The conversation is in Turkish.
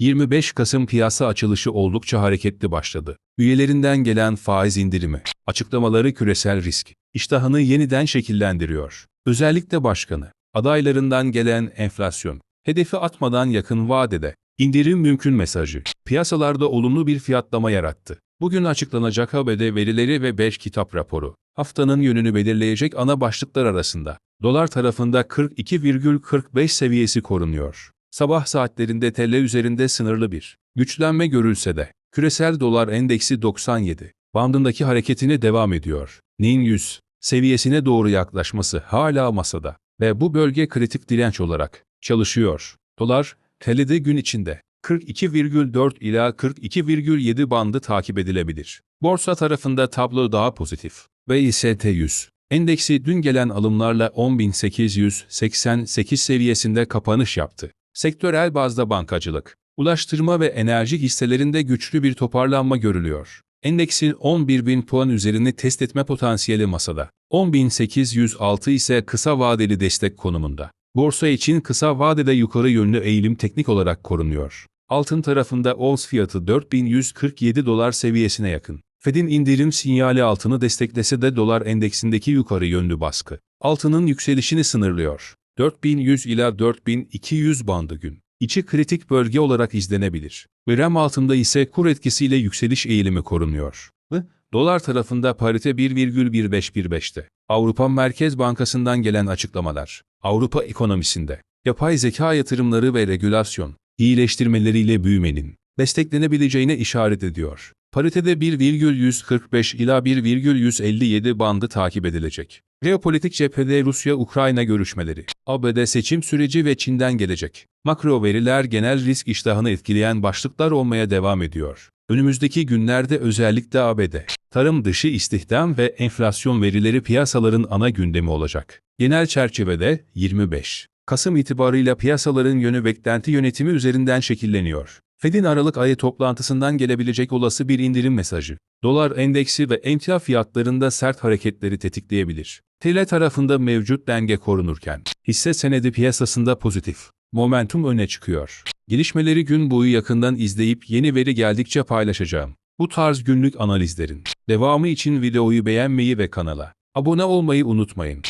25 Kasım piyasa açılışı oldukça hareketli başladı. Üyelerinden gelen faiz indirimi, açıklamaları küresel risk, iştahını yeniden şekillendiriyor. Özellikle başkanı, adaylarından gelen enflasyon, hedefi atmadan yakın vadede, indirim mümkün mesajı, piyasalarda olumlu bir fiyatlama yarattı. Bugün açıklanacak ABD verileri ve 5 kitap raporu, haftanın yönünü belirleyecek ana başlıklar arasında. Dolar tarafında 42,45 seviyesi korunuyor. Sabah saatlerinde TL üzerinde sınırlı bir güçlenme görülse de, küresel dolar endeksi 97 bandındaki hareketine devam ediyor. NIN 100 seviyesine doğru yaklaşması hala masada ve bu bölge kritik direnç olarak çalışıyor. Dolar, TL'de gün içinde 42,4 ila 42,7 bandı takip edilebilir. Borsa tarafında tablo daha pozitif ve IST 100 endeksi dün gelen alımlarla 10.888 seviyesinde kapanış yaptı. Sektörel bazda bankacılık, ulaştırma ve enerji hisselerinde güçlü bir toparlanma görülüyor. Endeksin 11.000 puan üzerini test etme potansiyeli masada. 10.806 ise kısa vadeli destek konumunda. Borsa için kısa vadede yukarı yönlü eğilim teknik olarak korunuyor. Altın tarafında ons fiyatı 4147 dolar seviyesine yakın. Fed'in indirim sinyali altını desteklese de dolar endeksindeki yukarı yönlü baskı. Altının yükselişini sınırlıyor. 4100 ila 4200 bandı gün. İçi kritik bölge olarak izlenebilir. Gram altında ise kur etkisiyle yükseliş eğilimi korunuyor. Dolar tarafında parite 1,1515'te. Avrupa Merkez Bankası'ndan gelen açıklamalar. Avrupa ekonomisinde yapay zeka yatırımları ve regülasyon iyileştirmeleriyle büyümenin desteklenebileceğine işaret ediyor. Paritede 1,145 ila 1,157 bandı takip edilecek. Geopolitik cephede Rusya-Ukrayna görüşmeleri, ABD seçim süreci ve Çin'den gelecek. Makro veriler genel risk iştahını etkileyen başlıklar olmaya devam ediyor. Önümüzdeki günlerde özellikle ABD, tarım dışı istihdam ve enflasyon verileri piyasaların ana gündemi olacak. Genel çerçevede 25 Kasım itibarıyla piyasaların yönü beklenti yönetimi üzerinden şekilleniyor. Fed'in Aralık ayı toplantısından gelebilecek olası bir indirim mesajı, dolar endeksi ve emtia fiyatlarında sert hareketleri tetikleyebilir. TL tarafında mevcut denge korunurken, hisse senedi piyasasında pozitif, momentum öne çıkıyor. Gelişmeleri gün boyu yakından izleyip yeni veri geldikçe paylaşacağım. Bu tarz günlük analizlerin devamı için videoyu beğenmeyi ve kanala abone olmayı unutmayın.